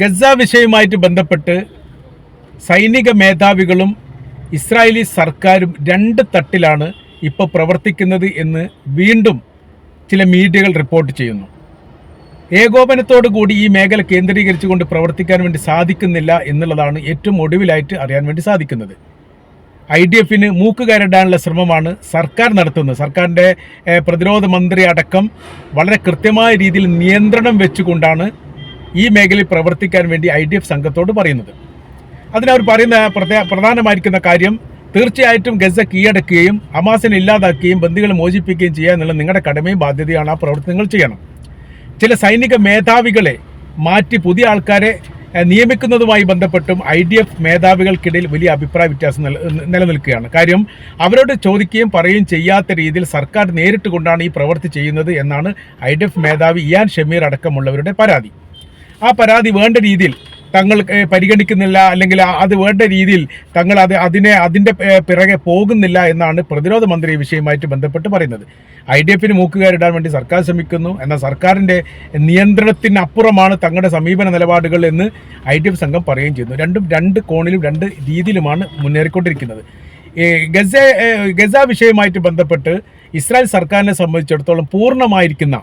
Gaza വിഷയവുമായിട്ട് ബന്ധപ്പെട്ട് സൈനിക മേധാവികളും Israeli സർക്കാരും രണ്ട് തട്ടിലാണ് ഇപ്പോൾ പ്രവർത്തിക്കുന്നത് എന്ന് വീണ്ടും ചില മീഡിയകൾ റിപ്പോർട്ട് ചെയ്യുന്നു. ഏകോപനത്തോടു കൂടി ഈ മേഖല കേന്ദ്രീകരിച്ചുകൊണ്ട് പ്രവർത്തിക്കാൻ വേണ്ടി സാധിക്കുന്നില്ല എന്നുള്ളതാണ് ഏറ്റവും ഒടുവിലായിട്ട് അറിയാൻ വേണ്ടി സാധിക്കുന്നത്. ഐ ഡി എഫിന് മൂക്കുകയറിടാനുള്ള ശ്രമമാണ് സർക്കാർ നടത്തുന്നത്. സർക്കാരിന്റെ പ്രതിരോധ മന്ത്രി അടക്കം വളരെ കൃത്യമായ രീതിയിൽ നിയന്ത്രണം വെച്ചുകൊണ്ടാണ് ഈ മേഖലയിൽ പ്രവർത്തിക്കാൻ വേണ്ടി ഐ ഡി എഫ് സംഘത്തോട് പറയുന്നത്. അതിനവർ പറയുന്ന പ്രധേ- പ്രധാനമായിരിക്കുന്ന കാര്യം തീർച്ചയായിട്ടും ഗസ കീഴടക്കുകയും ഹമാസിനെ ഇല്ലാതാക്കുകയും ബന്ദികളെ മോചിപ്പിക്കുകയും ചെയ്യുക എന്നുള്ള നിങ്ങളുടെ കടമയും ബാധ്യതയാണ് ആ പ്രവർത്തനങ്ങൾ ചെയ്യണം. ചില സൈനിക മേധാവികളെ മാറ്റി പുതിയ ആൾക്കാരെ നിയമിക്കുന്നതുമായി ബന്ധപ്പെട്ടും ഐ ഡി എഫ് മേധാവികൾക്കിടയിൽ വലിയ അഭിപ്രായ വ്യത്യാസം നില- നിലനിൽക്കുകയാണ്. കാര്യം അവരോട് ചോദിക്കുകയും പറയുകയും ചെയ്യാത്ത രീതിയിൽ സർക്കാർ നേരിട്ട് കൊണ്ടാണ് ഈ പ്രവൃത്തി ചെയ്യുന്നത് എന്നാണ് ഐ ഡി എഫ് മേധാവി ഇയാൻ ഷമീർ അടക്കമുള്ളവരുടെ പരാതി. ആ പരാതി വേണ്ട രീതിയിൽ തങ്ങൾ പരിഗണിക്കുന്നില്ല അല്ലെങ്കിൽ അത് വേണ്ട രീതിയിൽ തങ്ങൾ അത് അതിനെ അതിന്റെ പിറകെ പോകുന്നില്ല എന്നാണ് പ്രതിരോധ മന്ത്രി ഈ വിഷയവുമായിട്ട് ബന്ധപ്പെട്ട് പറയുന്നത്. ഐ ഡി എഫിന് മൂക്കുകയറിടാൻ വേണ്ടി സർക്കാർ ശ്രമിക്കുന്നു. എന്നാൽ സർക്കാരിന്റെ നിയന്ത്രണത്തിനപ്പുറമാണ് തങ്ങളുടെ സമീപന നിലപാടുകൾ എന്ന് ഐ ഡി എഫ് സംഘം പറയുകയും ചെയ്യുന്നു. രണ്ടും രണ്ട് കോണിലും രണ്ട് രീതിയിലുമാണ് മുന്നേറിക്കൊണ്ടിരിക്കുന്നത്. ഗസ ഗസ വിഷയവുമായിട്ട് ബന്ധപ്പെട്ട് ഇസ്രായേൽ സർക്കാരിനെ സംബന്ധിച്ചിടത്തോളം പൂർണമായിരിക്കുന്ന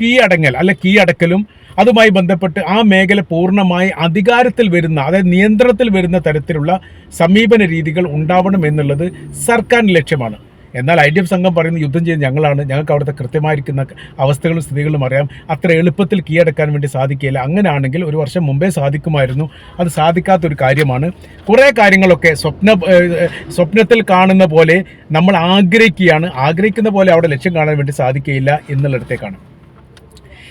കീഴടങ്ങൽ അല്ലെ കീഴടക്കലും അതുമായി ബന്ധപ്പെട്ട് ആ മേഖല പൂർണമായി അധികാരത്തിൽ വരുന്ന അതായത് നിയന്ത്രണത്തിൽ വരുന്ന തരത്തിലുള്ള സമീപന രീതികൾ ഉണ്ടാവണം എന്നുള്ളത് സർക്കാരിന്റെ ലക്ഷ്യമാണ്. എന്നാൽ ഐ ഡി എഫ് സംഘം പറയുന്ന യുദ്ധം ചെയ്യുന്ന ഞങ്ങളാണ് ഞങ്ങൾക്ക് അവിടുത്തെ കൃത്യമായിരിക്കുന്ന അവസ്ഥകളും സ്ഥിതികളും അറിയാം. അത്ര എളുപ്പത്തിൽ കീഴടക്കാൻ വേണ്ടി സാധിക്കില്ല അങ്ങനെയാണെങ്കിൽ ഒരു വർഷം മുമ്പേ സാധിക്കുമായിരുന്നു. അത് സാധിക്കാത്തൊരു കാര്യമാണ്. കുറേ കാര്യങ്ങളൊക്കെ സ്വപ്ന സ്വപ്നത്തിൽ കാണുന്ന പോലെ നമ്മൾ ആഗ്രഹിക്കുകയാണ്. ആഗ്രഹിക്കുന്ന പോലെ അവിടെ ലക്ഷ്യം കാണാൻ വേണ്ടി സാധിക്കുകയില്ല എന്നുള്ളിടത്തേക്കാണ്.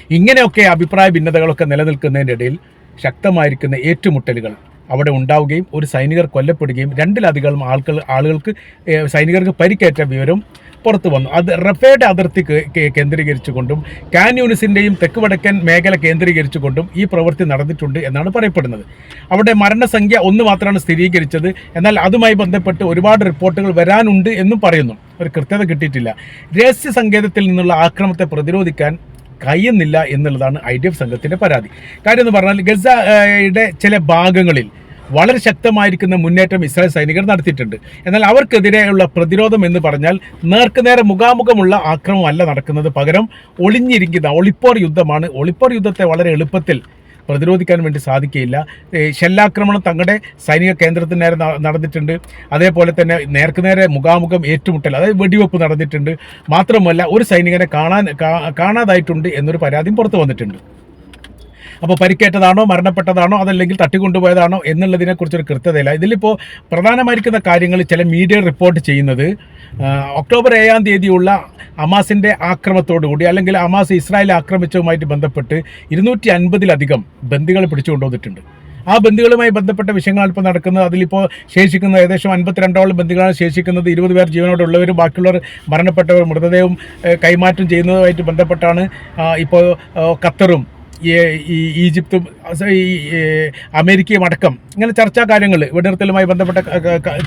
ഇങ്ങനെയൊക്കെ അഭിപ്രായ ഭിന്നതകളൊക്കെ നിലനിൽക്കുന്നതിന്റെ ഇടയിൽ ശക്തമായിരിക്കുന്ന ഏറ്റുമുട്ടലുകൾ അവിടെ ഉണ്ടാവുകയും ഒരു സൈനികർ കൊല്ലപ്പെടുകയും രണ്ടിലധികം ആൾക്കൾ ആളുകൾക്ക് സൈനികർക്ക് പരിക്കേറ്റ വിവരം പുറത്തു വന്നു. അത് റഫേഡ് അതിർത്തി കേന്ദ്രീകരിച്ചുകൊണ്ടും കാൻ യൂണിസിന്റെയും തെക്ക് വടക്കൻ മേഖല കേന്ദ്രീകരിച്ചുകൊണ്ടും ഈ പ്രവൃത്തി നടന്നിട്ടുണ്ട് എന്നാണ് പറയപ്പെടുന്നത്. അവിടെ മരണസംഖ്യ ഒന്ന് മാത്രമാണ് സ്ഥിരീകരിച്ചത്. എന്നാൽ അതുമായി ബന്ധപ്പെട്ട് ഒരുപാട് റിപ്പോർട്ടുകൾ വരാനുണ്ട് എന്നും പറയുന്നു. ഒരു കൃത്യത കിട്ടിയിട്ടില്ല. രഹസ്യ സങ്കേതത്തിൽ നിന്നുള്ള ആക്രമത്തെ പ്രതിരോധിക്കാൻ കഴിയുന്നില്ല എന്നുള്ളതാണ് ഐ ഡി എഫ് സംഘത്തിന്റെ പരാതി. കാര്യം എന്ന് പറഞ്ഞാൽ ഗസയുടെ ചില ഭാഗങ്ങളിൽ വളരെ ശക്തമായിരിക്കുന്ന മുന്നേറ്റം ഇസ്രായേൽ സൈനികർ നടത്തിയിട്ടുണ്ട്. എന്നാൽ അവർക്കെതിരെയുള്ള പ്രതിരോധം എന്ന് പറഞ്ഞാൽ നേർക്കുനേരെ മുഖാമുഖമുള്ള ആക്രമമല്ല നടക്കുന്നത്. പകരം ഒളിഞ്ഞിരിക്കുന്ന ഒളിപ്പോർ യുദ്ധമാണ്. ഒളിപ്പോർ യുദ്ധത്തെ വളരെ എളുപ്പത്തിൽ പ്രതിരോധിക്കാൻ വേണ്ടി സാധിക്കുകയില്ല. ഷെല്ലാക്രമണം തങ്ങളുടെ സൈനിക കേന്ദ്രത്തിന് നേരെ നടന്നിട്ടുണ്ട്. അതേപോലെ തന്നെ നേർക്കുനേരെ മുഖാമുഖം ഏറ്റുമുട്ടൽ അതായത് വെടിവെപ്പ് നടന്നിട്ടുണ്ട്. മാത്രമല്ല ഒരു സൈനികനെ കാണാൻ കാണാതായിട്ടുണ്ട് എന്നൊരു പരാതിയും പുറത്തു വന്നിട്ടുണ്ട്. അപ്പോൾ പരിക്കേറ്റതാണോ മരണപ്പെട്ടതാണോ അതല്ലെങ്കിൽ തട്ടിക്കൊണ്ടുപോയതാണോ എന്നുള്ളതിനെക്കുറിച്ചൊരു കൃത്യതയില്ല. ഇതിലിപ്പോൾ പ്രധാനമായിരിക്കുന്ന കാര്യങ്ങൾ ചില മീഡിയ റിപ്പോർട്ട് ചെയ്യുന്നത് ഒക്ടോബർ ഏഴാം തീയതിയുള്ള അമാസിന്റെ ആക്രമത്തോടുകൂടി അല്ലെങ്കിൽ അമാസ് ഇസ്രായേൽ ആക്രമിച്ചതുമായിട്ട് ബന്ധപ്പെട്ട് ഇരുന്നൂറ്റി അൻപതിലധികം ബന്ദികളെ പിടിച്ചുകൊണ്ടുവന്നിട്ടുണ്ട് ആ ബന്ധുക്കളുമായി ബന്ധപ്പെട്ട വിഷയങ്ങളാണ് ഇപ്പോൾ നടക്കുന്നത്. അതിലിപ്പോൾ ശേഷിക്കുന്ന ഏകദേശം അൻപത്തിരണ്ടോളം ബന്ധുക്കളാണ് ശേഷിക്കുന്നത്. ഇരുപത് പേർ ജീവനോടെ ഉള്ളവരും ബാക്കിയുള്ളവർ മരണപ്പെട്ടവർ മൃതദേഹം കൈമാറ്റം ചെയ്യുന്നതുമായിട്ട് ബന്ധപ്പെട്ടാണ് ഇപ്പോൾ ഖത്തറും ഈജിപ്തും ഈ ഈ അമേരിക്കയും അടക്കം ഇങ്ങനെ ചർച്ചാ കാര്യങ്ങൾ വെടിനിർത്തലുമായി ബന്ധപ്പെട്ട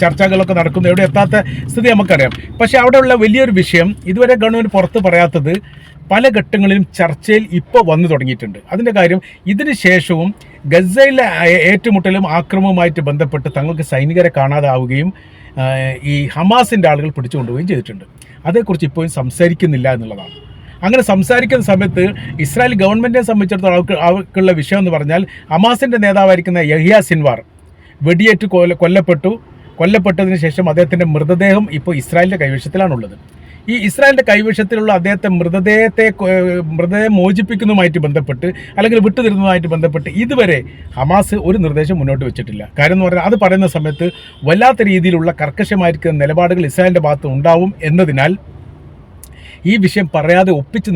ചർച്ചകളൊക്കെ നടക്കുന്നു. എവിടെ എത്താത്ത സ്ഥിതി നമുക്കറിയാം. പക്ഷേ അവിടെയുള്ള വലിയൊരു വിഷയം ഇതുവരെ ഗവൺമെന്റ് പുറത്ത് പറയാത്തത് പല ഘട്ടങ്ങളിലും ചർച്ചയിൽ ഇപ്പോൾ വന്നു തുടങ്ങിയിട്ടുണ്ട്. അതിന്റെ കാര്യം ഇതിന് ശേഷവും ഗസയിലെ ഏറ്റുമുട്ടലും ആക്രമവുമായിട്ട് ബന്ധപ്പെട്ട് തങ്ങൾക്ക് സൈനികരെ കാണാതാവുകയും ഈ ഹമാസിന്റെ ആളുകൾ പിടിച്ചുകൊണ്ടുപോവുകയും ചെയ്തിട്ടുണ്ട്. അതേക്കുറിച്ച് ഇപ്പോഴും സംസാരിക്കുന്നില്ല എന്നുള്ളതാണ്. അങ്ങനെ സംസാരിക്കുന്ന സമയത്ത് ഇസ്രായേൽ ഗവൺമെന്റിനെ സംബന്ധിച്ചിടത്തോളം അവർക്ക് അവർക്കുള്ള വിഷയം എന്ന് പറഞ്ഞാൽ അമാസിന്റെ നേതാവായിരിക്കുന്ന യഹിയ സിൻവാർ വെടിയേറ്റ് കൊല്ല കൊല്ലപ്പെട്ടു. കൊല്ലപ്പെട്ടതിന് ശേഷം അദ്ദേഹത്തിന്റെ മൃതദേഹം ഇപ്പോൾ ഇസ്രായേലിന്റെ കൈവശത്തിലാണുള്ളത്. ഈ ഇസ്രായേലിന്റെ കൈവശത്തിലുള്ള അദ്ദേഹത്തെ മൃതദേഹത്തെ മൃതദേഹം മോചിപ്പിക്കുന്നതുമായിട്ട് ബന്ധപ്പെട്ട് അല്ലെങ്കിൽ വിട്ടുതരുന്നതുമായിട്ട് ബന്ധപ്പെട്ട് ഇതുവരെ ഹമാസ് ഒരു നിർദ്ദേശം മുന്നോട്ട് വെച്ചിട്ടില്ല. കാര്യം എന്ന് പറഞ്ഞാൽ അത് പറയുന്ന സമയത്ത് വല്ലാത്ത രീതിയിലുള്ള കർക്കശമായിരിക്കുന്ന നിലപാടുകൾ ഇസ്രായേലിന്റെ ഭാഗത്ത് ഉണ്ടാവും എന്നതിനാൽ ഈ വിഷയം പറയാതെ ഒപ്പിച്ച്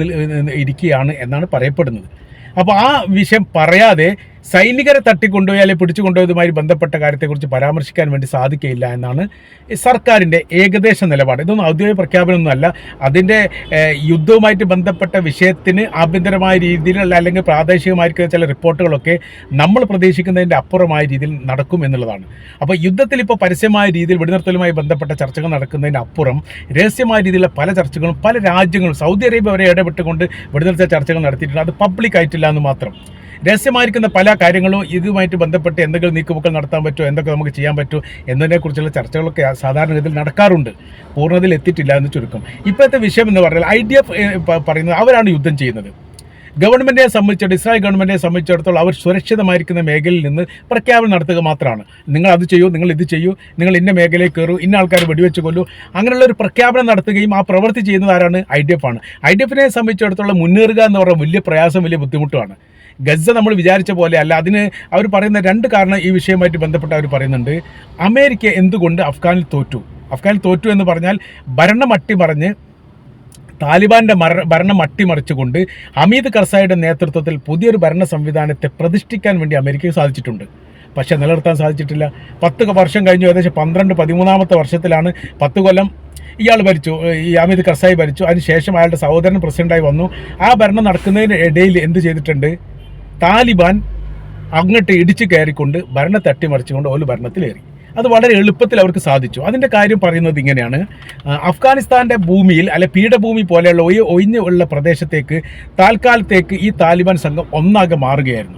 ഇരിക്കുകയാണ് എന്നാണ് പറയപ്പെടുന്നത്. അപ്പോൾ ആ വിഷയം പറയാതെ സൈനികരെ തട്ടിക്കൊണ്ടുപോയി അല്ലെങ്കിൽ പിടിച്ചുകൊണ്ടുപോയതുമായി ബന്ധപ്പെട്ട കാര്യത്തെക്കുറിച്ച് പരാമർശിക്കാൻ വേണ്ടി സാധിക്കില്ല എന്നാണ് സർക്കാരിന്റെ ഏകദേശ നിലപാട്. ഇതൊന്നും ഔദ്യോഗിക പ്രഖ്യാപനമൊന്നുമല്ല അതിന്റെ യുദ്ധവുമായിട്ട് ബന്ധപ്പെട്ട വിഷയത്തിന് ആഭ്യന്തരമായ രീതിയിലുള്ള അല്ലെങ്കിൽ പ്രാദേശികമായിരിക്കുന്ന ചില റിപ്പോർട്ടുകളൊക്കെ നമ്മൾ പ്രതീക്ഷിക്കുന്നതിന്റെ അപ്പുറമായ രീതിയിൽ നടക്കും എന്നുള്ളതാണ്. അപ്പോൾ യുദ്ധത്തിൽ ഇപ്പോൾ പരസ്യമായ രീതിയിൽ വെടിനിർത്തലുമായി ബന്ധപ്പെട്ട ചർച്ചകൾ നടക്കുന്നതിന് അപ്പുറം രഹസ്യമായ രീതിയിലുള്ള പല ചർച്ചകളും പല രാജ്യങ്ങളും സൗദി അറേബ്യ വരെ ഇടപെട്ടുകൊണ്ട് വെടിനിർത്തൽ ചർച്ചകൾ നടത്തിയിട്ടുണ്ട്. അത് പബ്ലിക് ആയിട്ടില്ല എന്ന് മാത്രം. രഹസ്യമായിരിക്കുന്ന പല കാര്യങ്ങളും ഇതുമായിട്ട് ബന്ധപ്പെട്ട് എന്തെങ്കിലും നീക്കുപോക്കൽ നടത്താൻ പറ്റുമോ? എന്തൊക്കെ നമുക്ക് ചെയ്യാൻ പറ്റുമോ? എന്നതിനെക്കുറിച്ചുള്ള ചർച്ചകളൊക്കെ സാധാരണഗതിയിൽ നടക്കാറുണ്ട്. പൂർണതയിൽ എത്തിയിട്ടില്ല എന്ന് ചുരുക്കം. ഇപ്പോഴത്തെ വിഷയം എന്ന് പറഞ്ഞാൽ ഐ ഡി എഫ് പറയുന്നത് അവരാണ് യുദ്ധം ചെയ്യുന്നത്. ഗവൺമെന്റിനെ സംബന്ധിച്ചിടത്തോളം ഇസ്രായേൽ ഗവൺമെന്റിനെ സംബന്ധിച്ചിടത്തോളം അവർ സുരക്ഷിതമായിരിക്കുന്ന മേഖലയിൽ നിന്ന് പ്രഖ്യാപനം നടത്തുക മാത്രമാണ്. നിങ്ങൾ അത് ചെയ്യൂ നിങ്ങൾ ഇത് ചെയ്യൂ നിങ്ങൾ ഇന്ന മേഖലയിൽ കയറൂ ഇന്ന ആൾക്കാർ വെടിവെച്ച് കൊല്ലൂ. അങ്ങനെയുള്ള ഒരു പ്രഖ്യാപനം നടത്തുകയും ആ പ്രവൃത്തി ചെയ്യുന്നത് ആരാണ്? ഐ ഡി എഫ് ആണ്. ഐ ഡി എഫിനെ സംബന്ധിച്ചിടത്തോളം മുന്നേറുക എന്ന് പറഞ്ഞാൽ വലിയ പ്രയാസം വലിയ ബുദ്ധിമുട്ടുമാണ്. ഗസ നമ്മൾ വിചാരിച്ച പോലെ അല്ല. അതിന് അവർ പറയുന്ന രണ്ട് കാരണം ഈ വിഷയവുമായിട്ട് ബന്ധപ്പെട്ട് അവർ പറയുന്നുണ്ട്. അമേരിക്ക എന്തുകൊണ്ട് അഫ്ഗാനിൽ തോറ്റു? അഫ്ഗാനിൽ തോറ്റു എന്ന് പറഞ്ഞാൽ ഭരണം അട്ടിമറിഞ്ഞ് താലിബാന്റെ മര ഭരണം അട്ടിമറിച്ചുകൊണ്ട് ഹമീദ് കർസായുടെ നേതൃത്വത്തിൽ പുതിയൊരു ഭരണ സംവിധാനത്തെ പ്രതിഷ്ഠിക്കാൻ വേണ്ടി അമേരിക്കയ്ക്ക് സാധിച്ചിട്ടുണ്ട്. പക്ഷെ നിലനിർത്താൻ സാധിച്ചിട്ടില്ല. പത്ത് വർഷം കഴിഞ്ഞു. ഏകദേശം പന്ത്രണ്ട് പതിമൂന്നാമത്തെ വർഷത്തിലാണ് പത്ത് കൊല്ലം ഇയാൾ ഭരിച്ചു. ഈ അമിത് കർസായി ഭരിച്ചു. അതിനുശേഷം അയാളുടെ സഹോദരൻ പ്രസിഡന്റായി വന്നു. ആ ഭരണം നടക്കുന്നതിന് ഇടയിൽ എന്ത് ചെയ്തിട്ടുണ്ട്? താലിബാൻ അങ്ങോട്ട് ഇടിച്ചു കയറിക്കൊണ്ട് ഭരണ തട്ടിമറിച്ചുകൊണ്ട് ഒരു ഭരണത്തിലേറി. അത് വളരെ എളുപ്പത്തിൽ അവർക്ക് സാധിച്ചു. അതിന്റെ കാര്യം പറയുന്നത് ഇങ്ങനെയാണ്. അഫ്ഗാനിസ്ഥാന്റെ ഭൂമിയിൽ അല്ലെ പീഠഭൂമി പോലെയുള്ള ഒഴി ഒഴിഞ്ഞ് ഉള്ള പ്രദേശത്തേക്ക് താൽക്കാലത്തേക്ക് ഈ താലിബാൻ സംഘം ഒന്നാകെ മാറുകയായിരുന്നു.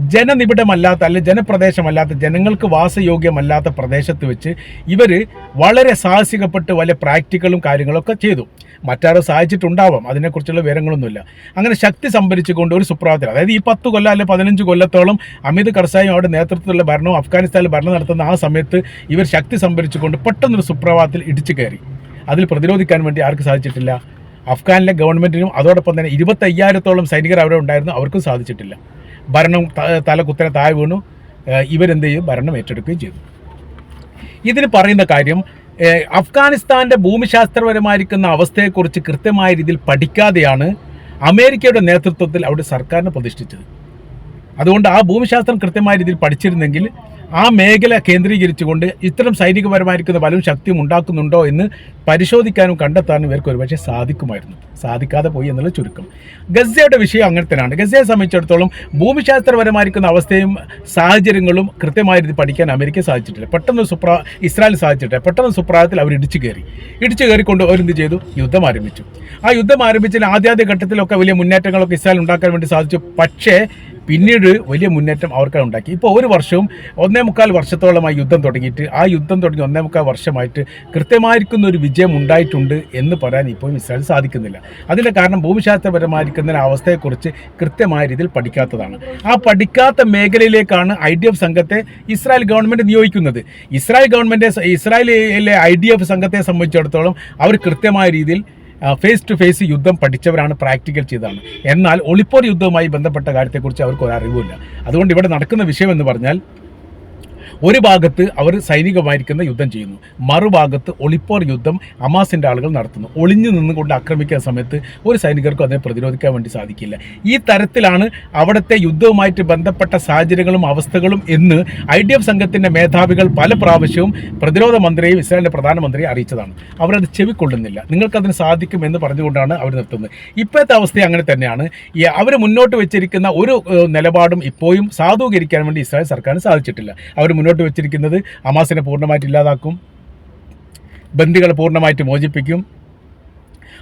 ജനനിബിഡമല്ലാത്ത അല്ലെ ജനപ്രദേശമല്ലാത്ത ജനങ്ങൾക്ക് വാസയോഗ്യമല്ലാത്ത പ്രദേശത്ത് വെച്ച് ഇവർ വളരെ സാഹസികപ്പെട്ട് വലിയ പ്രാക്ടിക്കലും കാര്യങ്ങളൊക്കെ ചെയ്തു. മറ്റാരും സഹായിച്ചിട്ടുണ്ടാവാം അതിനെക്കുറിച്ചുള്ള വിവരങ്ങളൊന്നുമില്ല. അങ്ങനെ ശക്തി സംഭരിച്ചുകൊണ്ട് ഒരു സുപ്രഭാതത്തിൽ അതായത് ഈ പത്ത് കൊല്ലം അല്ലെ പതിനഞ്ച് കൊല്ലത്തോളം അമിത് കർസായും അവിടെ നേതൃത്വത്തിലുള്ള ഭരണവും അഫ്ഗാനിസ്ഥാനിൽ ഭരണം നടത്തുന്ന ആ സമയത്ത് ഇവർ ശക്തി സംഭരിച്ചുകൊണ്ട് പെട്ടെന്നൊരു സുപ്രഭാതത്തിൽ ഇടിച്ചു കയറി. അതിൽ പ്രതിരോധിക്കാൻ വേണ്ടി ആർക്ക് സാധിച്ചിട്ടില്ല? അഫ്ഗാനിലെ ഗവൺമെന്റിനും അതോടൊപ്പം തന്നെ ഇരുപത്തയ്യായിരത്തോളം സൈനികർ അവിടെ ഉണ്ടായിരുന്നു അവർക്കും സാധിച്ചിട്ടില്ല. ഭരണം തല കുത്തനെ താഴെ വീണു. ഇവരെന്ത് ചെയ്യും? ഭരണം ഏറ്റെടുക്കുകയും ചെയ്തു. ഇതിന് പറയുന്ന കാര്യം അഫ്ഗാനിസ്ഥാന്റെ ഭൂമിശാസ്ത്രപരമായിരിക്കുന്ന അവസ്ഥയെക്കുറിച്ച് കൃത്യമായ രീതിയിൽ പഠിക്കാതെയാണ് അമേരിക്കയുടെ നേതൃത്വത്തിൽ അവിടെ സർക്കാരിനെ പ്രതിഷ്ഠിച്ചത്. അതുകൊണ്ട് ആ ഭൂമിശാസ്ത്രം കൃത്യമായ രീതിയിൽ പഠിച്ചിരുന്നെങ്കിൽ ആ മേഖല കേന്ദ്രീകരിച്ചുകൊണ്ട് ഇത്തരം സൈനികപരമായിരിക്കുന്ന ബലവും ശക്തിയും ഉണ്ടാക്കുന്നുണ്ടോ എന്ന് പരിശോധിക്കാനും കണ്ടെത്താനും ഇവർക്ക് ഒരുപക്ഷെ സാധിക്കുമായിരുന്നു. സാധിക്കാതെ പോയി എന്നുള്ള ചുരുക്കം. ഗസയുടെ വിഷയം അങ്ങനെ തന്നെയാണ്. ഗസയെ സംബന്ധിച്ചിടത്തോളം ഭൂമിശാസ്ത്രപരമായിരിക്കുന്ന അവസ്ഥയും സാഹചര്യങ്ങളും കൃത്യമായ രീതിയിൽ പഠിക്കാൻ അമേരിക്ക സാധിച്ചിട്ടില്ല. പെട്ടെന്ന് സുപ്രാ ഇസ്രായേൽ സാധിച്ചിട്ടില്ല. പെട്ടെന്ന് സുപ്രായത്തിൽ അവർ ഇടിച്ചു കയറി. ഇടിച്ചു കയറിക്കൊണ്ട് അവരെന്ത് ചെയ്തു? യുദ്ധം ആരംഭിച്ചു. ആ യുദ്ധം ആരംഭിച്ചതിൽ ആദ്യാദ്യ ഘട്ടത്തിലൊക്കെ വലിയ മുന്നേറ്റങ്ങളൊക്കെ ഇസ്രായേൽ ഉണ്ടാക്കാൻ വേണ്ടി സാധിച്ചു. പക്ഷേ പിന്നീട് വലിയ മുന്നേറ്റം അവർക്കാണ് ഉണ്ടാക്കി. ഇപ്പോൾ ഒരു വർഷവും ഒന്നേ മുക്കാൽ വർഷത്തോളമായി യുദ്ധം തുടങ്ങിയിട്ട് ആ യുദ്ധം തുടങ്ങി ഒന്നേ മുക്കാൽ വർഷമായിട്ട് കൃത്യമായിരിക്കുന്ന ഒരു വിജയം ഉണ്ടായിട്ടുണ്ട് എന്ന് പറയാൻ ഇപ്പോഴും ഇസ്രായേൽ സാധിക്കുന്നില്ല. അതിന്റെ കാരണം ഭൂമിശാസ്ത്രപരമായിരിക്കുന്ന അവസ്ഥയെക്കുറിച്ച് കൃത്യമായ രീതിയിൽ പഠിക്കാത്തതാണ്. ആ പഠിക്കാത്ത മേഖലയിലേക്കാണ് ഐ ഡി എഫ് സംഘത്തെ ഇസ്രായേൽ ഗവൺമെന്റ് നിയോഗിക്കുന്നത്. ഇസ്രായേൽ ഗവൺമെന്റ് ഇസ്രായേലിലെ ഐ ഡി എഫ് സംഘത്തെ സംബന്ധിച്ചിടത്തോളം അവർ കൃത്യമായ രീതിയിൽ ഫേസ് ടു ഫേസ് യുദ്ധം പഠിച്ചവരാണ് പ്രാക്ടിക്കൽ ചെയ്തതാണ്. എന്നാൽ ഒളിപ്പോർ യുദ്ധവുമായി ബന്ധപ്പെട്ട കാര്യത്തെക്കുറിച്ച് അവർക്ക് ഒരു അറിവുമില്ല അതുകൊണ്ട് ഇവിടെ നടക്കുന്ന വിഷയം എന്ന് പറഞ്ഞാൽ ഒരു ഭാഗത്ത് അവർ സൈനികമായിരിക്കുന്ന യുദ്ധം ചെയ്യുന്നു. മറുഭാഗത്ത് ഒളിപ്പോർ യുദ്ധം അമാസിന്റെ ആളുകൾ നടത്തുന്നു. ഒളിഞ്ഞു നിന്നുകൊണ്ട് ആക്രമിക്കുന്ന സമയത്ത് ഒരു സൈനികർക്കും അതിനെ പ്രതിരോധിക്കാൻ വേണ്ടി സാധിക്കില്ല. ഈ തരത്തിലാണ് അവിടുത്തെ യുദ്ധവുമായിട്ട് ബന്ധപ്പെട്ട സാഹചര്യങ്ങളും അവസ്ഥകളും എന്ന് ഐ ഡി എഫ് സംഘത്തിന്റെ മേധാവികൾ പല പ്രാവശ്യവും പ്രതിരോധ മന്ത്രിയെയും ഇസ്രായേലിന്റെ പ്രധാനമന്ത്രിയെ അറിയിച്ചതാണ്. അവരത് ചെവിക്കൊള്ളുന്നില്ല. നിങ്ങൾക്കതിന് സാധിക്കും എന്ന് പറഞ്ഞുകൊണ്ടാണ് അവർ നിർത്തുന്നത്. ഇപ്പോഴത്തെ അവസ്ഥ അങ്ങനെ തന്നെയാണ്. അവർ മുന്നോട്ട് വെച്ചിരിക്കുന്ന ഒരു നിലപാടും ഇപ്പോഴും സാധൂകരിക്കാൻ വേണ്ടി ഇസ്രായേൽ സർക്കാരിന് സാധിച്ചിട്ടില്ല. അവർ മുന്നോട്ട് വെച്ചിരിക്കുന്നത് ഹമാസിനെ പൂർണമായിട്ട് ഇല്ലാതാക്കും ബന്ദികളെ പൂർണമായിട്ട് മോചിപ്പിക്കും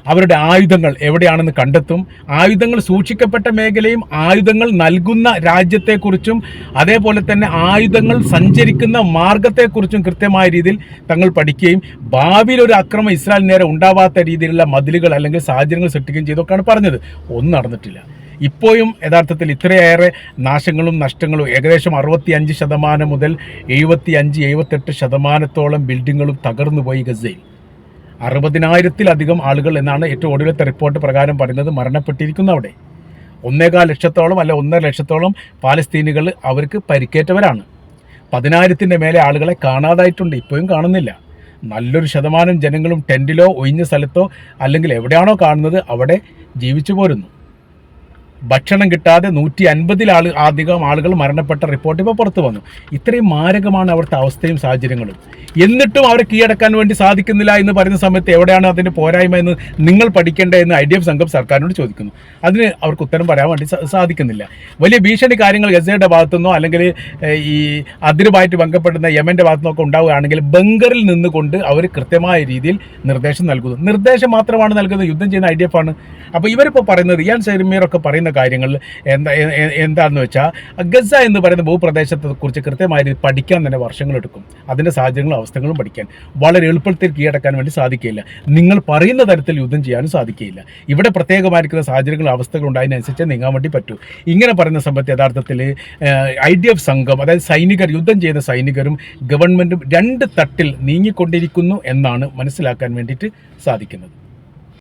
അവരുടെ ആയുധങ്ങൾ എവിടെയാണെന്ന് കണ്ടെത്തും ആയുധങ്ങൾ സൂക്ഷിക്കപ്പെട്ട മേഖലയും ആയുധങ്ങൾ നൽകുന്ന രാജ്യത്തെക്കുറിച്ചും അതേപോലെ തന്നെ ആയുധങ്ങൾ സഞ്ചരിക്കുന്ന മാർഗത്തെക്കുറിച്ചും കൃത്യമായ രീതിയിൽ തങ്ങൾ പഠിക്കുകയും ഭാവിയിൽ ഒരു അക്രമം ഇസ്രായേൽ നേരെ ഉണ്ടാവാത്ത രീതിയിലുള്ള മതിലുകൾ അല്ലെങ്കിൽ സാഹചര്യങ്ങൾ സൃഷ്ടിക്കുകയും ചെയ്തൊക്കെയാണ് പറഞ്ഞത്. ഒന്നും നടന്നിട്ടില്ല. ഇപ്പോഴും യഥാർത്ഥത്തിൽ ഇത്രയേറെ നാശങ്ങളും നഷ്ടങ്ങളും ഏകദേശം അറുപത്തി അഞ്ച് ശതമാനം മുതൽ എഴുപത്തി അഞ്ച് എഴുപത്തെട്ട് ശതമാനത്തോളം ബിൽഡിങ്ങുകളും തകർന്നുപോയി ഗസയിൽ. അറുപതിനായിരത്തിലധികം ആളുകൾ എന്നാണ് ഏറ്റവും ഒടുവിലത്തെ റിപ്പോർട്ട് പ്രകാരം പറയുന്നത് മരണപ്പെട്ടിരിക്കുന്നു അവിടെ. ഒന്നേകാൽ ലക്ഷത്തോളം അല്ല ഒന്നര ലക്ഷത്തോളം പാലസ്തീനികൾ അവർക്ക് പരിക്കേറ്റവരാണ്. പതിനായിരത്തിന്റെ മേലെ ആളുകളെ കാണാതായിട്ടുണ്ട് ഇപ്പോഴും കാണുന്നില്ല. നല്ലൊരു ശതമാനം ജനങ്ങളും ടെന്റിലോ ഒഴിഞ്ഞ സ്ഥലത്തോ അല്ലെങ്കിൽ എവിടെയാണോ കാണുന്നത് അവിടെ ജീവിച്ചു പോരുന്നു. ഭക്ഷണം കിട്ടാതെ നൂറ്റി അൻപതിൽ ആൾ അധികം ആളുകൾ മരണപ്പെട്ട റിപ്പോർട്ട് ഇപ്പോൾ പുറത്തു വന്നു. ഇത്രയും മാരകമാണ് അവിടുത്തെ അവസ്ഥയും സാഹചര്യങ്ങളും. എന്നിട്ടും അവരെ കീഴടക്കാൻ വേണ്ടി സാധിക്കുന്നില്ല എന്ന് പറയുന്ന സമയത്ത് എവിടെയാണ് അതിന്റെ പോരായ്മ എന്ന് നിങ്ങൾ പഠിക്കേണ്ടത് എന്ന് ഐ ഡി എഫ് സംഘം സർക്കാരിനോട് ചോദിക്കുന്നു. അതിന് അവർക്ക് ഉത്തരം പറയാൻ വേണ്ടി സാധിക്കുന്നില്ല. വലിയ ഭീഷണി കാര്യങ്ങൾ ഗസയുടെ ഭാഗത്തുനിന്നോ അല്ലെങ്കിൽ ഈ അതിരുമായിട്ട് ബന്ധപ്പെടുന്ന യമന്റെ ഭാഗത്തുനിന്നൊക്കെ ഉണ്ടാവുകയാണെങ്കിൽ ബംഗറിൽ നിന്നുകൊണ്ട് അവർ കൃത്യമായ രീതിയിൽ നിർദ്ദേശം നൽകുന്നു. നിർദ്ദേശം മാത്രമാണ് നൽകുന്നത്. യുദ്ധം ചെയ്യുന്ന ഐ ഡി എഫ് ആണ്. അപ്പോൾ ഇവരിപ്പോൾ പറയുന്നത് ഇയാൻ ഒക്കെ പറയുന്ന കാര്യങ്ങളിൽ എന്താ എന്താണെന്ന് വെച്ചാൽ ഗസ എന്ന് പറയുന്ന ഭൂപ്രദേശത്തെ കുറിച്ച് കൃത്യമായി പഠിക്കാൻ തന്നെ വർഷങ്ങളെടുക്കും അതിന്റെ സാഹചര്യങ്ങളും അവസ്ഥകളും പഠിക്കാൻ. വളരെ എളുപ്പത്തിൽ കീഴടക്കാൻ വേണ്ടി സാധിക്കില്ല നിങ്ങൾ പറയുന്ന തരത്തിൽ യുദ്ധം ചെയ്യാനും സാധിക്കില്ല ഇവിടെ പ്രത്യേകമായിരിക്കുന്ന സാഹചര്യങ്ങളും അവസ്ഥകളും അതിനനുസരിച്ച് നീങ്ങാൻ വേണ്ടി പറ്റൂ. ഇങ്ങനെ പറയുന്ന സമയത്ത് യഥാർത്ഥത്തിൽ ഐ ഡി എഫ് സംഘം അതായത് സൈനികർ യുദ്ധം ചെയ്യുന്ന സൈനികരും ഗവൺമെന്റും രണ്ട് തട്ടിൽ നീങ്ങിക്കൊണ്ടിരിക്കുന്നു എന്നാണ് മനസ്സിലാക്കാൻ വേണ്ടിയിട്ട് സാധിക്കുന്നത്.